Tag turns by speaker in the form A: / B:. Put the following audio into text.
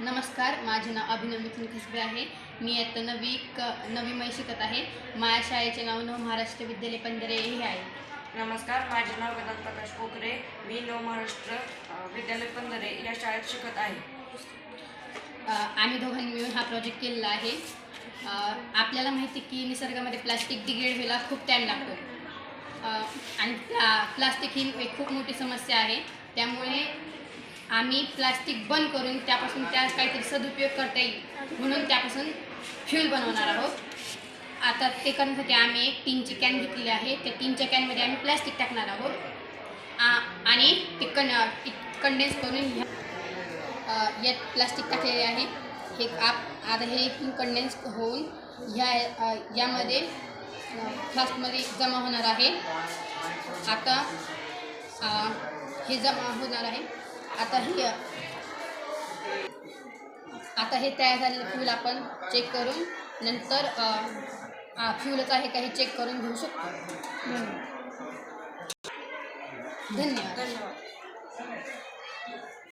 A: नमस्कार माझे नाव अभिनव मिथुन खसबे आहे. मी आता नवी क नवीमय शिकत आहे. माझ्या शाळेचे नाव नव महाराष्ट्र विद्यालय पंधरे हे आहे.
B: नमस्कार माझे नाव वेदांत प्रकाश कोकरे. मी नव महाराष्ट्र विद्यालय पंधरे या शाळेत शिकत आहे.
A: आम्ही दोघांनी मिळून हा प्रोजेक्ट केलेला आहे. आपल्याला माहिती आहे की निसर्गामध्ये प्लास्टिक डिग्रेड व्हायला खूप टाईम लागतो. आणि प्ला प्लास्टिक ही एक खूप मोठी समस्या आहे. त्यामुळे आम्ही प्लास्टिक बंद करून त्यापासून त्या काहीतरी सदुपयोग करता येईल म्हणून त्यापासून फ्यूल बनवणार आहोत. आता ते करण्यासाठी आम्ही एक टीनची कॅन घेतलेली आहे. त्या टीनच्या कॅनमध्ये आम्ही प्लास्टिक टाकणार आहोत. आ- आणि ते कन कंडेन्स करून ह्या यात प्लास्टिक टाकलेले आहे. हे आप आता हे इथून कंडेन्स होऊन ह्या यामध्ये फ्लास्कमध्ये जमा होणार आहे. आता हे जमा होणार आहे. आता हे. आता हे तयार झालेलं फ्यूल आपण चेक करून नंतर फ्यूलच आहे का हे चेक करून घेऊ शकतो. धन्यवाद.
B: धन्यवाद.